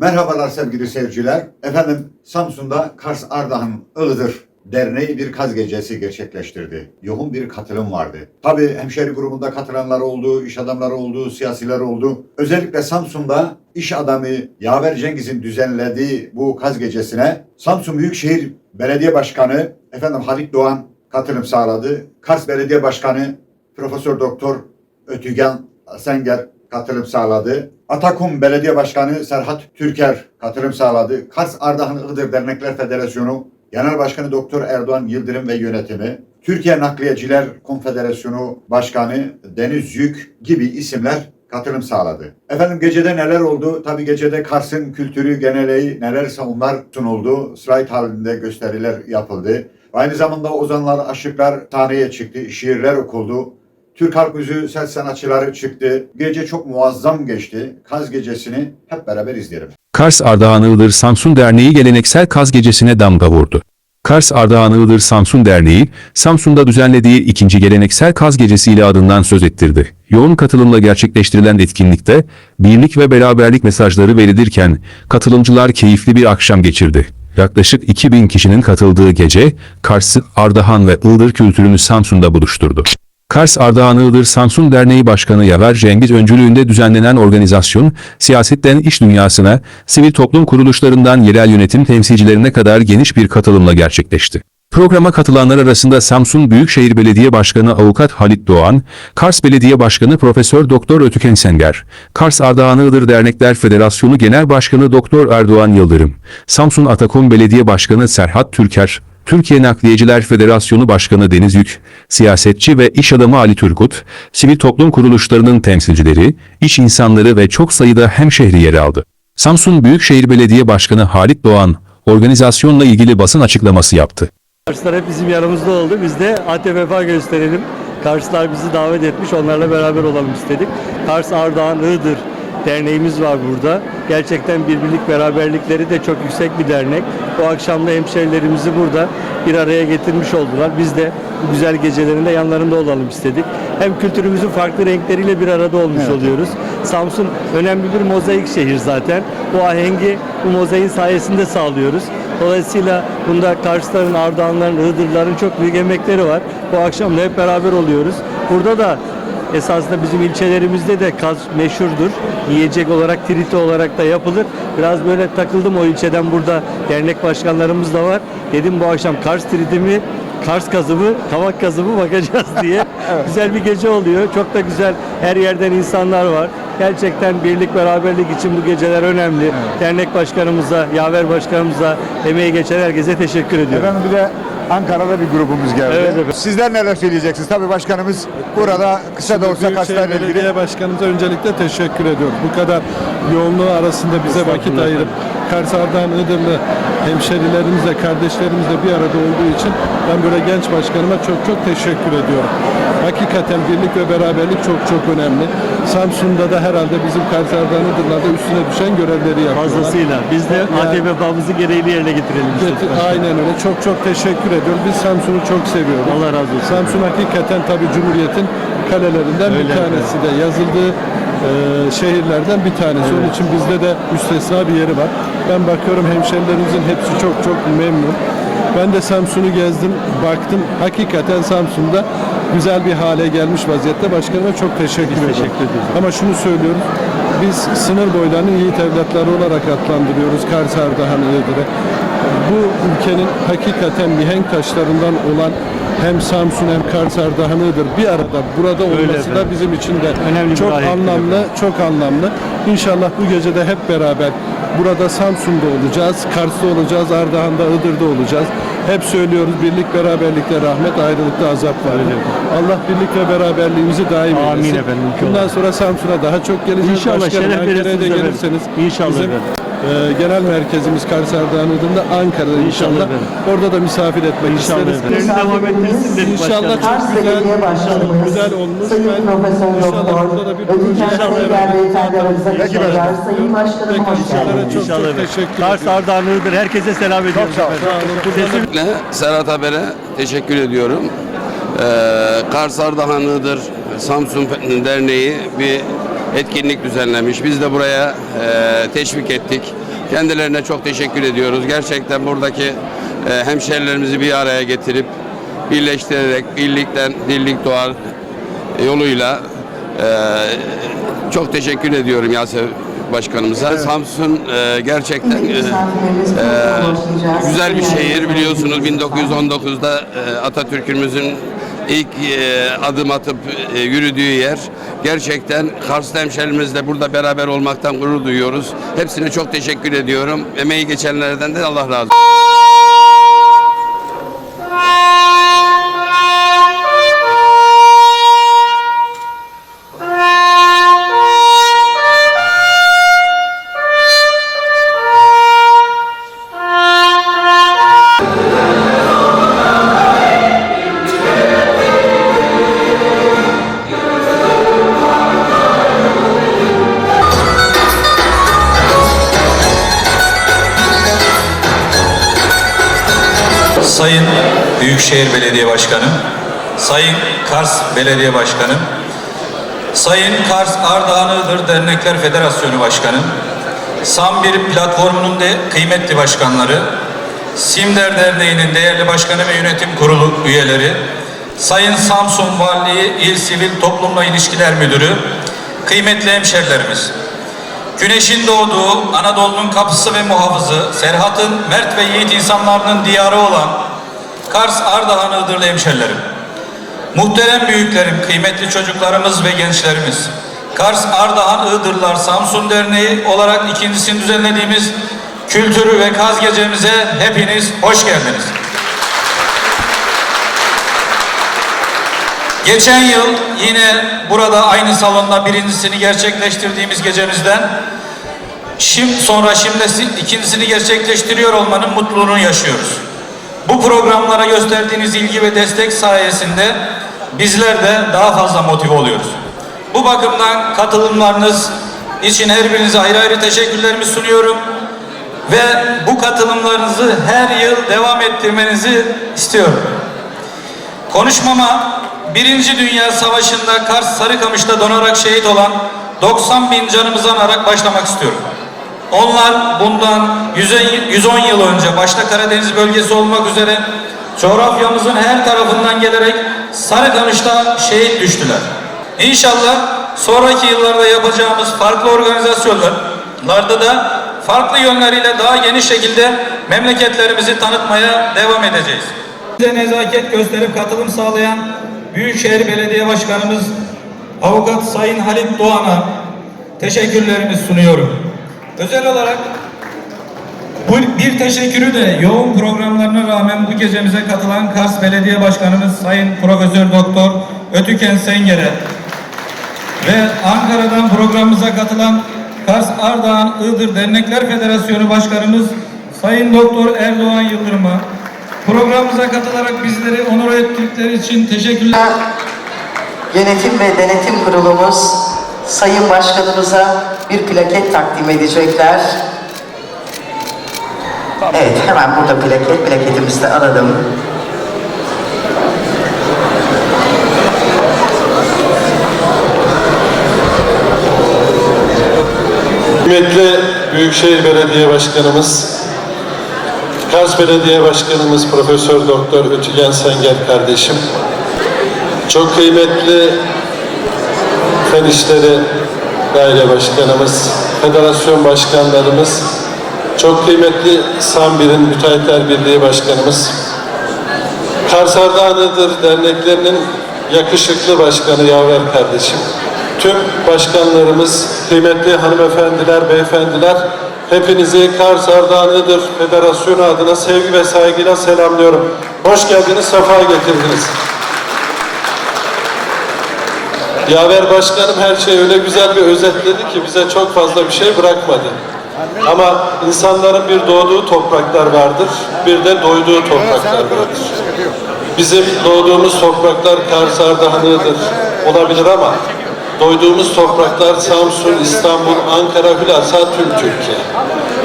Merhabalar sevgili seyirciler. Efendim Samsun'da Kars Ardahan Ilıdır Derneği bir kaz gecesi gerçekleştirdi. Yoğun bir katılım vardı. Tabii hemşeri grubunda katılanlar oldu, iş adamları oldu, siyasiler oldu. Özellikle Samsun'da iş adamı Yaver Cengiz'in düzenlediği bu kaz gecesine Samsun Büyükşehir Belediye Başkanı efendim Halit Doğan katılım sağladı. Kars Belediye Başkanı Profesör Doktor Ötügen Senger katılım sağladı. Atakum Belediye Başkanı Serhat Türker katılım sağladı. Kars Ardahan Iğdır Dernekler Federasyonu Genel Başkanı Doktor Erdoğan Yıldırım ve yönetimi, Türkiye Nakliyeciler Konfederasyonu Başkanı Deniz Yük gibi isimler katılım sağladı. Efendim gecede neler oldu? Tabii gecede Kars'ın kültürü, geneleği nelerse onlar sunuldu. Slide halinde gösteriler yapıldı. Aynı zamanda ozanlar, aşıklar sahneye çıktı, şiirler okuldu. Türk halk müziği ses sanatçıları çıktı. Gece çok muazzam geçti. Kaz gecesini hep beraber izleyelim. Kars Ardahan Iğdır Samsun Derneği geleneksel kaz gecesine damga vurdu. Kars Ardahan Iğdır Samsun Derneği, Samsun'da düzenlediği ikinci geleneksel kaz gecesiyle adından söz ettirdi. Yoğun katılımla gerçekleştirilen etkinlikte, birlik ve beraberlik mesajları verilirken, katılımcılar keyifli bir akşam geçirdi. Yaklaşık 2000 kişinin katıldığı gece, Kars'ı, Ardahan ve Iğdır kültürünü Samsun'da buluşturdu. Kars Ardahan Iğdır Samsun Derneği Başkanı Yaver Cengiz öncülüğünde düzenlenen organizasyon, siyasetten iş dünyasına, sivil toplum kuruluşlarından yerel yönetim temsilcilerine kadar geniş bir katılımla gerçekleşti. Programa katılanlar arasında Samsun Büyükşehir Belediye Başkanı Avukat Halit Doğan, Kars Belediye Başkanı Profesör Doktor Ötüken Senger, Kars Ardahan Iğdır Dernekler Federasyonu Genel Başkanı Doktor Erdoğan Yıldırım, Samsun Atakum Belediye Başkanı Serhat Türker, Türkiye Nakliyeciler Federasyonu Başkanı Deniz Yük, siyasetçi ve iş adamı Ali Turgut, sivil toplum kuruluşlarının temsilcileri, iş insanları ve çok sayıda hemşehri yer aldı. Samsun Büyükşehir Belediye Başkanı Halit Doğan, organizasyonla ilgili basın açıklaması yaptı. Karslar hep bizim yanımızda oldu. Biz de ATVFA gösterelim. Karslar bizi davet etmiş. Onlarla beraber olalım istedik. Kars Ardahan Iğdır derneğimiz var burada. Gerçekten birbirlik beraberlikleri de çok yüksek bir dernek. Bu akşam da hemşerilerimizi burada bir araya getirmiş oldular. Biz de bu güzel gecelerinde yanlarında olalım istedik. Hem kültürümüzün farklı renkleriyle bir arada olmuş oluyoruz. Samsun önemli bir mozaik şehir zaten. Bu ahengi bu mozaiğin sayesinde sağlıyoruz. Dolayısıyla bunda Karsların, Ardahanların, Iğdırların çok büyük emekleri var. Bu akşam da hep beraber oluyoruz. Burada da esasında bizim ilçelerimizde de kaz meşhurdur. Yiyecek olarak, triti olarak da yapılır. Biraz böyle takıldım o ilçeden burada dernek başkanlarımız da var. Dedim bu akşam Kars triti mi, Kars kazı mı, kavak kazı mı bakacağız diye. Güzel bir gece oluyor. Çok da güzel her yerden insanlar var. Gerçekten birlik beraberlik için bu geceler önemli. Dernek başkanımıza, yaver başkanımıza, emeği geçen herkese teşekkür ediyorum. Efendim bir de Ankara'da bir grubumuz geldi. Evet efendim. Sizler neler söyleyeceksiniz? Tabii başkanımız burada kısa da olsa Karslarla ilgili Belediye Başkanımıza öncelikle teşekkür ediyorum. Bu kadar yoğunluğu arasında bize vakit ayırıp Kars Ardahan Iğdırlı hemşerilerimizle, kardeşlerimizle bir arada olduğu için ben böyle genç başkanıma çok çok teşekkür ediyorum. Hakikaten birlik ve beraberlik çok çok önemli. Samsun'da da herhalde bizim Kars Ardahan Iğdırlı'da üstüne düşen görevleri yapıyorlar. Fazlasıyla. Biz de Yani- ATVFA'mızı gereğini yerine getirelim. Evet, başkanım. Aynen öyle. Çok çok teşekkür ediyorum. Biz Samsun'u çok seviyoruz. Allah razı olsun. Samsun hakikaten tabii Cumhuriyet'in kalelerinden Öyle, bir tanesi de yazıldığı e, şehirlerden bir tanesi. Onun için bizde de müstesna bir yeri var. Ben bakıyorum hemşerilerimizin hepsi çok çok memnun. Ben de Samsun'u gezdim, baktım. Hakikaten Samsun'da güzel bir hale gelmiş vaziyette. Başkanıma çok teşekkür ediyorum. teşekkür ediyoruz. Ama şunu söylüyorum. Biz sınır boylarının yiğit evlatları olarak adlandırıyoruz Kars Ardahan Iğdır'ı. Bu ülkenin hakikaten mihenk taşlarından olan hem Samsun hem Kars Ardahan Iğdır bir arada burada olması da efendim. bizim için de Önemli çok anlamlı, çok anlamlı. İnşallah bu gece de hep beraber burada Samsun'da olacağız, Kars'ta olacağız, Ardahan'da, Iğdır'da olacağız. Hep söylüyoruz birlik beraberlikte rahmet, ayrılıkta azap var. Allah birlik ve beraberliğimizi daim Amin eylesin. efendim, inşallah. Bundan sonra Samsun'a daha çok geleceğiz. İnşallah, Başkanım, şeref da verirsiniz efendim. gelirseniz. İnşallah efendim. E, genel merkezimiz Kars Ardahan Iğdır'da Ankara'da İnşallah inşallah. Orada da misafir etmek İnşallah isteriz. efendim. devam ettirsin dedik İnşallah başkanım. çok Kars güzel, inşallah Başkanımız güzel olmuş. Sayın Ben Profesör inşallah Doktor burada da bir İnşallah katılacak. efendim. Sayın Başkanım hoş inşallah geldiniz. çok İnşallah çok teşekkür Kars ediyorum. Ardahan Iğdır herkese selam olun. efendim. Sağ olun. Serhat Haber'e teşekkür ediyorum. Ee, Kars Ardahan Iğdır Samsun Derneği bir etkinlik düzenlemiş. Biz de buraya e, teşvik ettik. Kendilerine çok teşekkür ediyoruz. Gerçekten buradaki e, hemşerilerimizi bir araya getirip birleştirerek birlikten dirlik doğar yoluyla e, çok teşekkür ediyorum Yasev Başkanımıza. Samsun e, gerçekten e, e, güzel bir şehir biliyorsunuz 1919'da e, Atatürk'ümüzün ilk e, adım atıp e, yürüdüğü yer. Gerçekten Karslı hemşehrilerimizle burada beraber olmaktan gurur duyuyoruz. Hepsine çok teşekkür ediyorum. Emeği geçenlerden de Allah razı olsun. Belediye Başkanım, Sayın Kars Ardahan Iğdır Dernekler Federasyonu Başkanım, SAM1 platformunun de kıymetli başkanları, Simder Derneği'nin değerli başkanı ve yönetim kurulu üyeleri, Sayın Samsun Valiliği İl Sivil Toplumla İlişkiler Müdürü, kıymetli hemşerilerimiz, Güneşin doğduğu, Anadolu'nun kapısı ve muhafızı, Serhat'ın mert ve yiğit insanlarının diyarı olan Kars Ardahan Iğdırlı hemşerilerim. Muhterem büyüklerim, kıymetli çocuklarımız ve gençlerimiz. Kars Ardahan Iğdırlar Samsun Derneği olarak ikincisini düzenlediğimiz kültürü ve kaz gecemize hepiniz hoş geldiniz. Geçen yıl yine burada aynı salonda birincisini gerçekleştirdiğimiz gecemizden şimdi sonra şimdi ikincisini gerçekleştiriyor olmanın mutluluğunu yaşıyoruz. Bu programlara gösterdiğiniz ilgi ve destek sayesinde bizler de daha fazla motive oluyoruz. Bu bakımdan katılımlarınız için her birinize ayrı ayrı teşekkürlerimi sunuyorum ve bu katılımlarınızı her yıl devam ettirmenizi istiyorum. Konuşmama Birinci Dünya Savaşı'nda Kars Sarıkamış'ta donarak şehit olan 90 bin canımızı anarak başlamak istiyorum. Onlar bundan 110 yıl önce başta Karadeniz bölgesi olmak üzere coğrafyamızın her tarafından gelerek Sarıkamış'ta şehit düştüler. İnşallah sonraki yıllarda yapacağımız farklı organizasyonlarda da farklı yönleriyle daha geniş şekilde memleketlerimizi tanıtmaya devam edeceğiz. Bize nezaket gösterip katılım sağlayan Büyükşehir Belediye Başkanımız Avukat Sayın Halit Doğan'a teşekkürlerimi sunuyorum. Özel olarak bu bir teşekkürü de yoğun programlarına rağmen bu gecemize katılan Kars Belediye Başkanımız Sayın Profesör Doktor Ötüken Senger'e ve Ankara'dan programımıza katılan Kars Ardahan Iğdır Dernekler Federasyonu Başkanımız Sayın Doktor Erdoğan Yıldırım'a programımıza katılarak bizleri onur ettikleri için teşekkürler. Yönetim ve Denetim Kurulumuz Sayın Başkanımıza bir plaket takdim edecekler. Evet, hemen burada plaket, plaketimizi de alalım. Kıymetli Büyükşehir Belediye Başkanımız, Kars Belediye Başkanımız Profesör Doktor Ötügen Senger kardeşim, çok kıymetli Fen İşleri Daire Başkanımız, Federasyon Başkanlarımız, çok kıymetli SAM1'in Müteahhitler Birliği Başkanımız, Kars Ardahan'ıdır derneklerinin yakışıklı başkanı Yaver kardeşim, tüm başkanlarımız, kıymetli hanımefendiler, beyefendiler, hepinizi Kars Ardahan'ıdır Federasyonu adına sevgi ve saygıyla selamlıyorum. Hoş geldiniz, sefa getirdiniz. Yaver Başkanım her şeyi öyle güzel bir özetledi ki bize çok fazla bir şey bırakmadı. Ama insanların bir doğduğu topraklar vardır, bir de doyduğu topraklar vardır. Bizim doğduğumuz topraklar Kars Ardahan'ıdır olabilir ama doyduğumuz topraklar Samsun, İstanbul, Ankara, hülasa tüm Türkiye.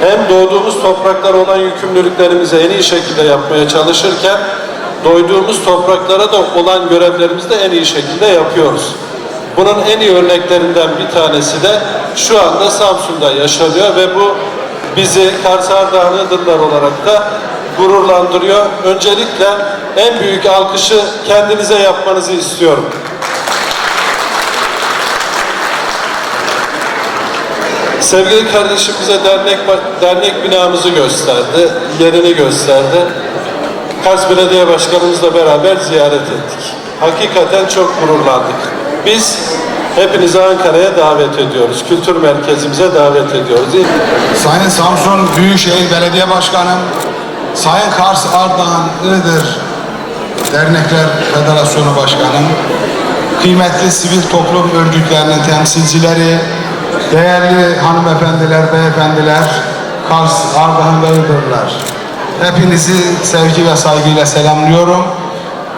Hem doğduğumuz topraklar olan yükümlülüklerimizi en iyi şekilde yapmaya çalışırken doyduğumuz topraklara da olan görevlerimizi de en iyi şekilde yapıyoruz. Bunun en iyi örneklerinden bir tanesi de şu anda Samsun'da yaşanıyor ve bu bizi Kars Ardahan Iğdırlar olarak da gururlandırıyor. Öncelikle en büyük alkışı kendinize yapmanızı istiyorum. Sevgili kardeşim bize dernek dernek binamızı gösterdi, yerini gösterdi. Kars Belediye Başkanımızla beraber ziyaret ettik. Hakikaten çok gururlandık. Biz hepinizi Ankara'ya davet ediyoruz. Kültür merkezimize davet ediyoruz. Sayın Samsun Büyükşehir Belediye Başkanım, Sayın Kars Ardahan Iğdır Dernekler Federasyonu Başkanım, kıymetli sivil toplum örgütlerinin temsilcileri, değerli hanımefendiler, beyefendiler, Kars, Ardahan ve Iğdırlar. Hepinizi sevgi ve saygıyla selamlıyorum.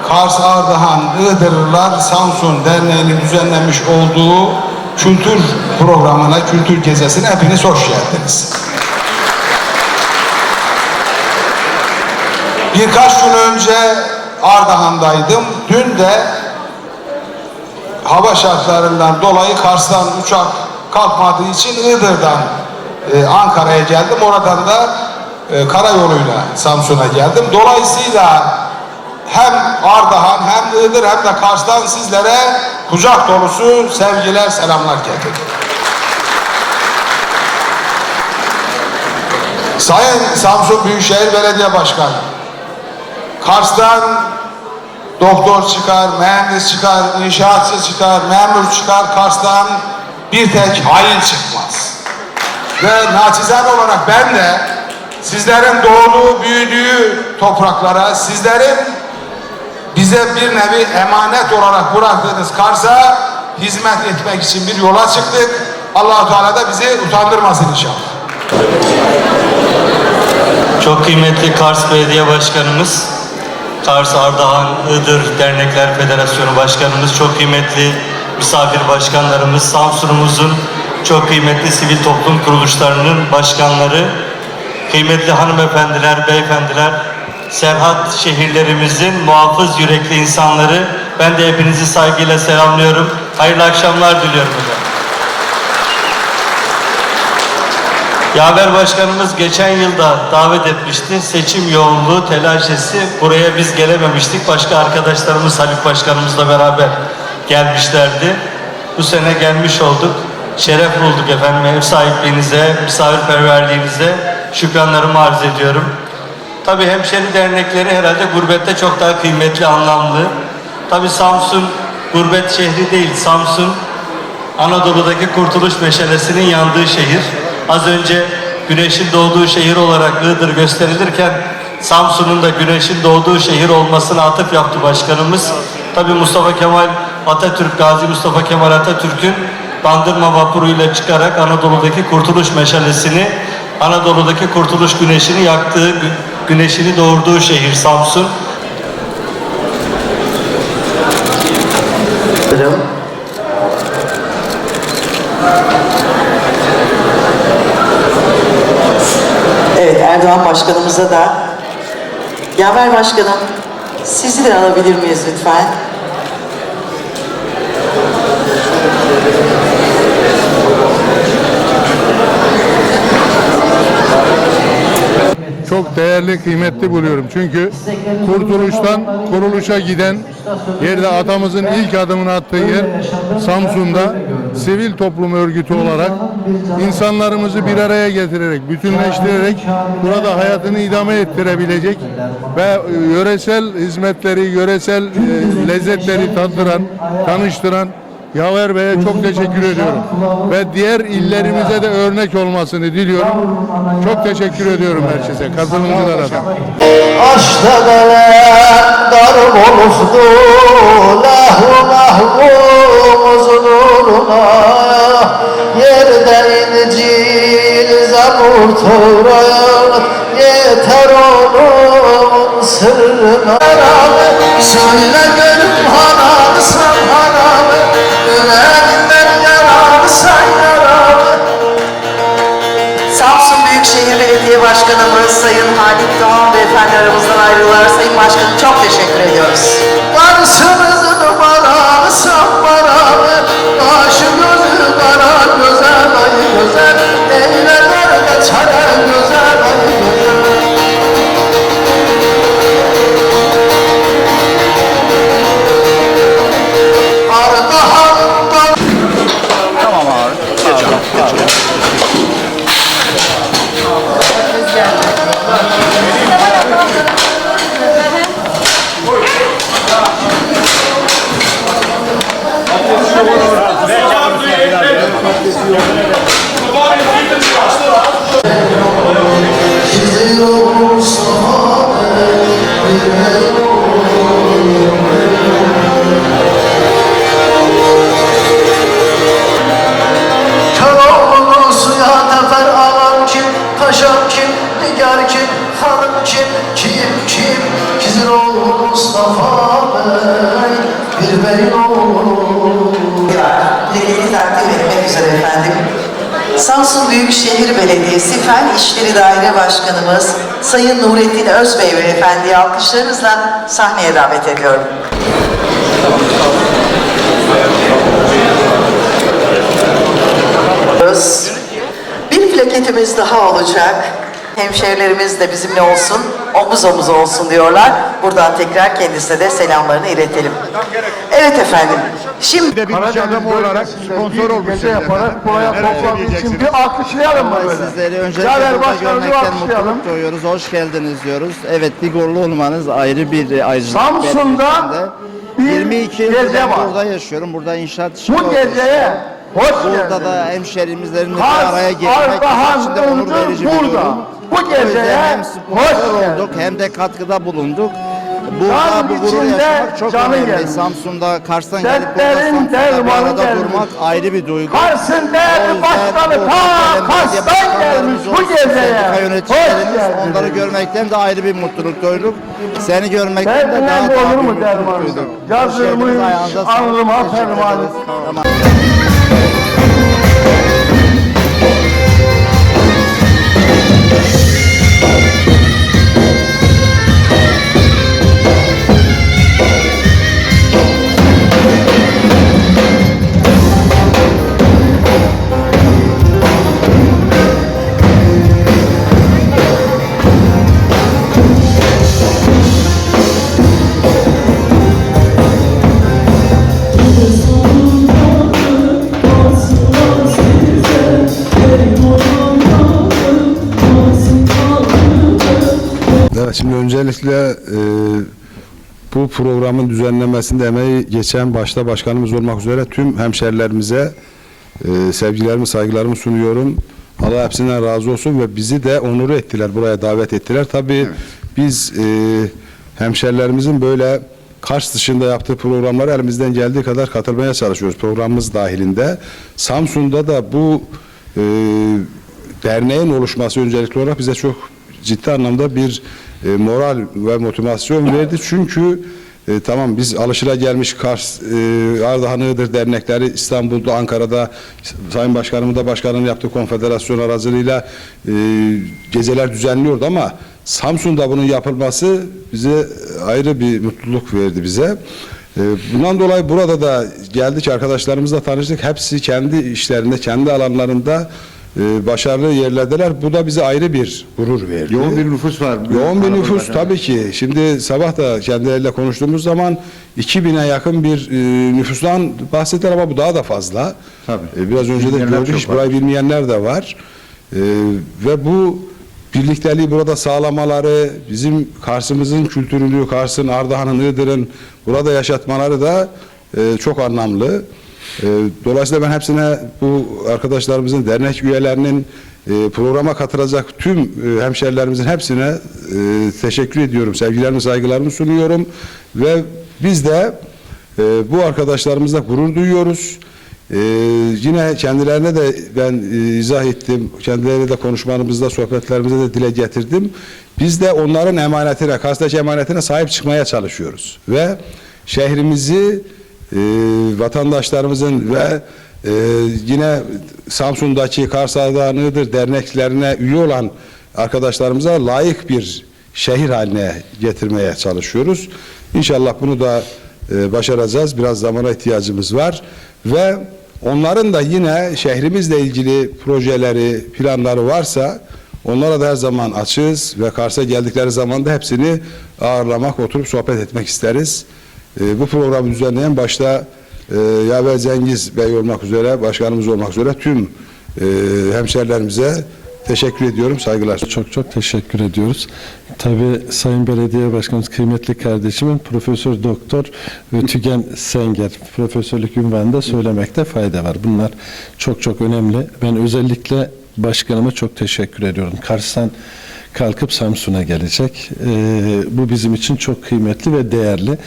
Kars, Ardahan, Iğdırlılar Samsun Derneği'nin düzenlemiş olduğu kültür programına, kültür gezisine hepiniz hoş geldiniz. Birkaç gün önce Ardahan'daydım. Dün de hava şartlarından dolayı Kars'tan uçak kalkmadığı için Iğdır'dan e, Ankara'ya geldim. Oradan da e, karayoluyla Samsun'a geldim. Dolayısıyla hem Ardahan hem Iğdır hem de Kars'tan sizlere kucak dolusu sevgiler, selamlar getirdim. Sayın Samsun Büyükşehir Belediye Başkanı, Kars'tan doktor çıkar, mühendis çıkar, inşaatçı çıkar, memur çıkar, Kars'tan bir tek hain çıkmaz. Ve naçizane olarak ben de sizlerin doğduğu, büyüdüğü topraklara, sizlerin bize bir nevi emanet olarak bıraktığınız Kars'a hizmet etmek için bir yola çıktık. allah Teala da bizi utandırmasın inşallah. Çok kıymetli Kars Belediye Başkanımız, Kars Ardahan Iğdır Dernekler Federasyonu Başkanımız, çok kıymetli misafir başkanlarımız, Samsun'umuzun çok kıymetli sivil toplum kuruluşlarının başkanları, kıymetli hanımefendiler, beyefendiler, Serhat şehirlerimizin muhafız yürekli insanları, ben de hepinizi saygıyla selamlıyorum. Hayırlı akşamlar diliyorum efendim. Yaver Başkanımız geçen yılda davet etmişti. Seçim yoğunluğu, telaşesi. Buraya biz gelememiştik. Başka arkadaşlarımız Haluk Başkanımızla beraber gelmişlerdi. Bu sene gelmiş olduk. Şeref bulduk efendim. Ev sahipliğinize, misafirperverliğinize şükranlarımı arz ediyorum. Tabii hemşeri dernekleri herhalde gurbette çok daha kıymetli, anlamlı. Tabii Samsun gurbet şehri değil. Samsun Anadolu'daki kurtuluş meşalesinin yandığı şehir. Az önce güneşin doğduğu şehir olarak Iğdır gösterilirken Samsun'un da güneşin doğduğu şehir olmasına atıf yaptı başkanımız. Tabi Mustafa Kemal Atatürk, Gazi Mustafa Kemal Atatürk'ün Bandırma vapuruyla çıkarak Anadolu'daki kurtuluş meşalesini, Anadolu'daki kurtuluş güneşini yaktığı, güneşini doğurduğu şehir Samsun. Evet Erdoğan Başkanımıza da Yaver Başkanım sizi de alabilir miyiz lütfen? Çok değerli, kıymetli buluyorum. Çünkü kurtuluştan kuruluşa giden yerde atamızın ilk adımını attığı yer Samsun'da sivil toplum örgütü olarak insanlarımızı bir araya getirerek, bütünleştirerek burada hayatını idame ettirebilecek ve yöresel hizmetleri, yöresel e, lezzetleri tattıran, tanıştıran Yaver Bey'e çok teşekkür ediyorum. Ve diğer illerimize de örnek olmasını diliyorum. Çok teşekkür ediyorum herkese, katılımcılara da. Aşta belen dar olufdu Lahu mahvumuzun uğruna Yerden incil zabur Tevrat Yeter onun sırrına. Söyle gönlüm harabısam Başkanımız Sayın Halit Doğan Beyefendi aramızdan ayrılırlar. Sayın Başkanım çok teşekkür ediyoruz. Karşınızın bana sanmaralı Kaşı gözü kara güzel ay güzel Eyleler çare güzel Ardahan'da Sayın Nurettin Özbey Beyefendi'yi alkışlarınızla sahneye davet ediyorum. Bir plaketimiz daha olacak. Hemşehrilerimiz de bizimle olsun, omuz omuz olsun diyorlar. Buradan tekrar kendisine de selamlarını iletelim. Evet efendim. Şimdi Karadeniz olarak sponsor olmuş. yaparak buraya toplandığı için bir alkışlayalım mı böyle? Sizleri öncelikle Caner burada Başkanımızı görmekten alkışlayalım. mutluluk duyuyoruz. Hoş geldiniz diyoruz. Evet Bigorlu olmanız ayrı bir ayrıcalık. Samsun'da de. bir 22 yıldır gece ben var. burada yaşıyorum. Burada inşaat işinde Bu geceye hoş Burada geldiniz. da hemşehrimizlerimle bir Kars, araya gelmek için de onur verici burada. buluyorum. Bu geceye hem hoş sponsor geldiniz. olduk hem de katkıda bulunduk. Burada Kan bu gurur yaşamak çok önemli. gelmiş. Samsun'da Kars'tan gelip burada Samsun'da bir dermanı arada gelmiş. durmak ayrı bir duygu. Kars'ın değerli başkanı bu ta Kars'tan gelmiş bu geceye. Hoş onları görmekten de ayrı bir mutluluk duyduk. Seni görmekten de daha, olur bir mu mutluluk duyduk. Yazılmış Teşekkür fermanı. Şimdi öncelikle e, bu programın düzenlemesinde emeği geçen başta başkanımız olmak üzere tüm hemşerilerimize e, sevgilerimi, saygılarımı sunuyorum. Allah hepsinden razı olsun ve bizi de onur ettiler, buraya davet ettiler. Tabii biz e, hemşerilerimizin böyle Kars dışında yaptığı programlara elimizden geldiği kadar katılmaya çalışıyoruz programımız dahilinde. Samsun'da da bu e, derneğin oluşması öncelikli olarak bize çok ciddi anlamda bir e, moral ve motivasyon verdi. Çünkü e, tamam biz alışılagelmiş Kars, e, Ardahan Iğdır dernekleri İstanbul'da, Ankara'da Sayın Başkanımın da başkanının yaptığı konfederasyon aracılığıyla e, geceler düzenliyordu ama Samsun'da bunun yapılması bize ayrı bir mutluluk verdi bize. E, Bundan dolayı burada da geldik arkadaşlarımızla tanıştık. Hepsi kendi işlerinde, kendi alanlarında e, başarılı yerlerdeler. Bu da bize ayrı bir gurur verdi. Yoğun bir nüfus var. Yoğun bir nüfus tabii ki. Şimdi sabah da kendileriyle konuştuğumuz zaman 2000'e yakın bir e, nüfustan bahsettiler ama bu daha da fazla. Tabii. E, biraz önce de Bilmeyenler gördük, çok hiç var. burayı bilmeyenler de var. E, ve bu birlikteliği burada sağlamaları, bizim Kars'ımızın kültürünü, Kars'ın, Ardahan'ın, Iğdır'ın burada yaşatmaları da e, çok anlamlı. E, dolayısıyla ben hepsine bu arkadaşlarımızın, dernek üyelerinin e, programa katılacak tüm e, hemşerilerimizin hepsine e, teşekkür ediyorum. Sevgilerimi, saygılarımı sunuyorum. Ve biz de bu arkadaşlarımızla gurur duyuyoruz. Yine kendilerine de ben izah ettim. Kendileriyle de konuşmalarımızda, sohbetlerimizde de dile getirdim. Biz de onların emanetine, Kars'taki emanetine sahip çıkmaya çalışıyoruz. Ve şehrimizi e, vatandaşlarımızın ve e, yine Samsun'daki Kars Ardahan Iğdır derneklerine üye olan arkadaşlarımıza layık bir şehir haline getirmeye çalışıyoruz. İnşallah bunu da e, başaracağız. Biraz zamana ihtiyacımız var ve Onların da yine şehrimizle ilgili projeleri, planları varsa onlara da her zaman açığız ve Kars'a geldikleri zaman da hepsini ağırlamak, oturup sohbet etmek isteriz. Ee, bu programı düzenleyen başta e, Yaver Cengiz Bey olmak üzere, başkanımız olmak üzere tüm e, hemşerilerimize teşekkür ediyorum, saygılar. Çok çok teşekkür ediyoruz. Tabii Sayın Belediye Başkanımız kıymetli kardeşimin Profesör Doktor Ötügen Senger profesörlük ünvanında söylemekte fayda var. Bunlar çok çok önemli. Ben özellikle başkanıma çok teşekkür ediyorum. Kars'tan kalkıp Samsun'a gelecek. Ee, bu bizim için çok kıymetli ve değerli.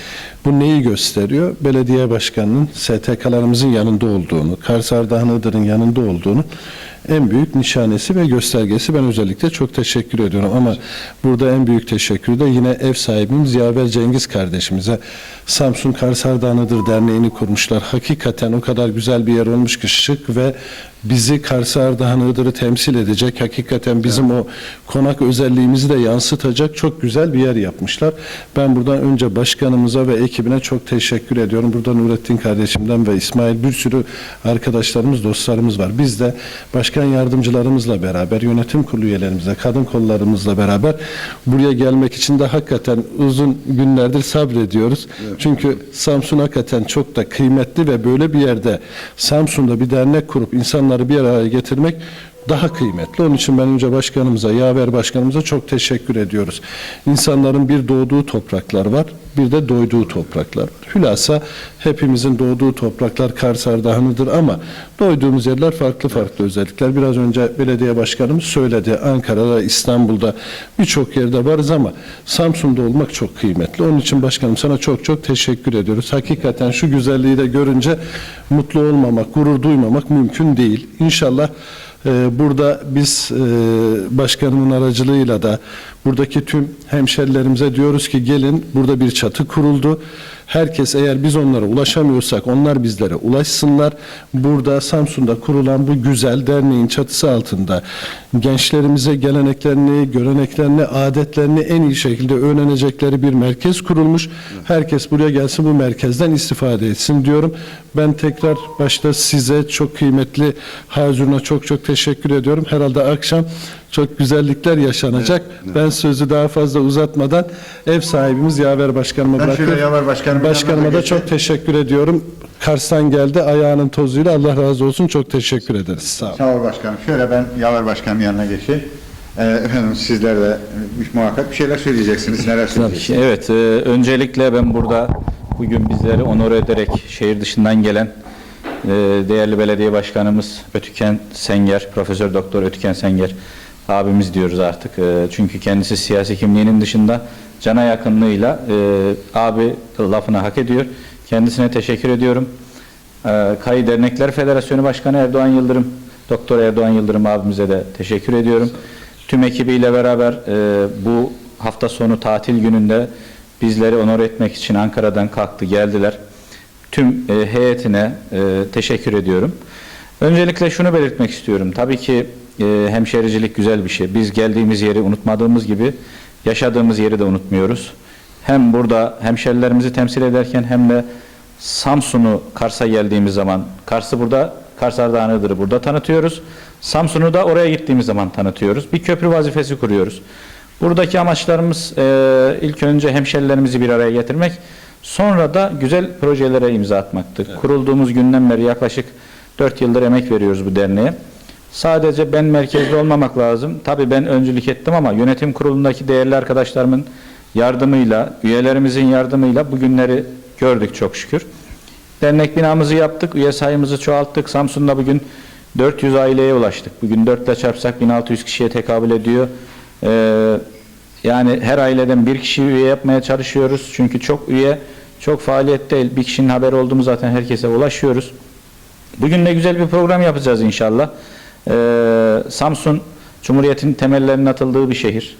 Bu neyi gösteriyor? Belediye başkanının STK'larımızın yanında olduğunu, Kars Ardahan Iğdır'ın yanında olduğunu en büyük nişanesi ve göstergesi. Ben özellikle çok teşekkür ediyorum. Ama burada en büyük teşekkürü de yine ev sahibimiz Yaver Cengiz kardeşimize. Samsun Kars Ardahan Iğdır Derneği'ni kurmuşlar. Hakikaten o kadar güzel bir yer olmuş ki şık ve bizi Kars Ardahan Iğdır'ı temsil edecek. Hakikaten bizim o konak özelliğimizi de yansıtacak çok güzel bir yer yapmışlar. Ben buradan önce başkanımıza ve ekibine çok teşekkür ediyorum. Burada Nurettin kardeşimden ve İsmail bir sürü arkadaşlarımız, dostlarımız var. Biz de başkan yardımcılarımızla beraber, yönetim kurulu üyelerimizle, kadın kollarımızla beraber buraya gelmek için de hakikaten uzun günlerdir sabrediyoruz. Çünkü Samsun hakikaten çok da kıymetli ve böyle bir yerde Samsun'da bir dernek kurup insanları bir araya getirmek daha kıymetli. Onun için ben önce başkanımıza, Yaver başkanımıza çok teşekkür ediyoruz. İnsanların bir doğduğu topraklar var, bir de doyduğu topraklar var. Hülasa hepimizin doğduğu topraklar Kars Ardahan'ıdır ama doyduğumuz yerler farklı farklı özellikler. Biraz önce belediye başkanımız söyledi. Ankara'da, İstanbul'da birçok yerde varız ama Samsun'da olmak çok kıymetli. Onun için başkanım sana çok çok teşekkür ediyoruz. Hakikaten şu güzelliği de görünce mutlu olmamak, gurur duymamak mümkün değil. İnşallah Burada biz e, başkanımın aracılığıyla da buradaki tüm hemşerilerimize diyoruz ki gelin burada bir çatı kuruldu. Herkes eğer biz onlara ulaşamıyorsak onlar bizlere ulaşsınlar. Burada Samsun'da kurulan bu güzel derneğin çatısı altında gençlerimize geleneklerini, göreneklerini, adetlerini en iyi şekilde öğrenecekleri bir merkez kurulmuş. Herkes buraya gelsin bu merkezden istifade etsin diyorum. Ben tekrar başta size çok kıymetli Hazur'una çok çok teşekkür ediyorum. Herhalde akşam çok güzellikler yaşanacak. Ben sözü daha fazla uzatmadan ev sahibimiz Yaver Başkanıma Ben bırakıyorum. Yaver Başkanımın Başkanıma da çok teşekkür ediyorum. Kars'tan geldi ayağının tozuyla Allah razı olsun. Çok teşekkür ederiz. Sağ olun. Sağ ol başkanım. Şöyle ben Yaver Başkan'ın yanına geçeyim. Ee, efendim sizler de e, muhakkak bir şeyler söyleyeceksiniz. Neler söyleyeceksiniz? Evet, e, öncelikle ben burada bugün bizleri onur ederek şehir dışından gelen e, değerli belediye başkanımız Ötüken Senger, Profesör Doktor Ötüken Senger abimiz diyoruz artık. E, çünkü kendisi siyasi kimliğinin dışında cana yakınlığıyla e, abi lafını hak ediyor. Kendisine teşekkür ediyorum. E, Kayı Dernekler Federasyonu Başkanı Erdoğan Yıldırım, Doktor Erdoğan Yıldırım abimize de teşekkür ediyorum. Tüm ekibiyle beraber e, bu hafta sonu tatil gününde bizleri onur etmek için Ankara'dan kalktı geldiler. Tüm e, heyetine e, teşekkür ediyorum. Öncelikle şunu belirtmek istiyorum. Tabii ki e, hemşericilik güzel bir şey. Biz geldiğimiz yeri unutmadığımız gibi yaşadığımız yeri de unutmuyoruz. Hem burada hemşerilerimizi temsil ederken hem de Samsun'u Kars'a geldiğimiz zaman Kars'ı burada Kars Ardahan Iğdır'ı burada tanıtıyoruz. Samsun'u da oraya gittiğimiz zaman tanıtıyoruz. Bir köprü vazifesi kuruyoruz. Buradaki amaçlarımız e, ilk önce hemşerilerimizi bir araya getirmek, sonra da güzel projelere imza atmaktı. Kurulduğumuz günden beri yaklaşık 4 yıldır emek veriyoruz bu derneğe. Sadece ben merkezde olmamak lazım. Tabii ben öncülük ettim ama yönetim kurulundaki değerli arkadaşlarımın yardımıyla, üyelerimizin yardımıyla bu günleri gördük çok şükür. Dernek binamızı yaptık, üye sayımızı çoğalttık. Samsun'da bugün 400 aileye ulaştık. Bugün 4 ile çarpsak 1600 kişiye tekabül ediyor. Ee, yani her aileden bir kişi üye yapmaya çalışıyoruz. Çünkü çok üye, çok faaliyet değil. Bir kişinin haberi oldu mu zaten herkese ulaşıyoruz. Bugün de güzel bir program yapacağız inşallah. Ee, Samsun Cumhuriyet'in temellerinin atıldığı bir şehir.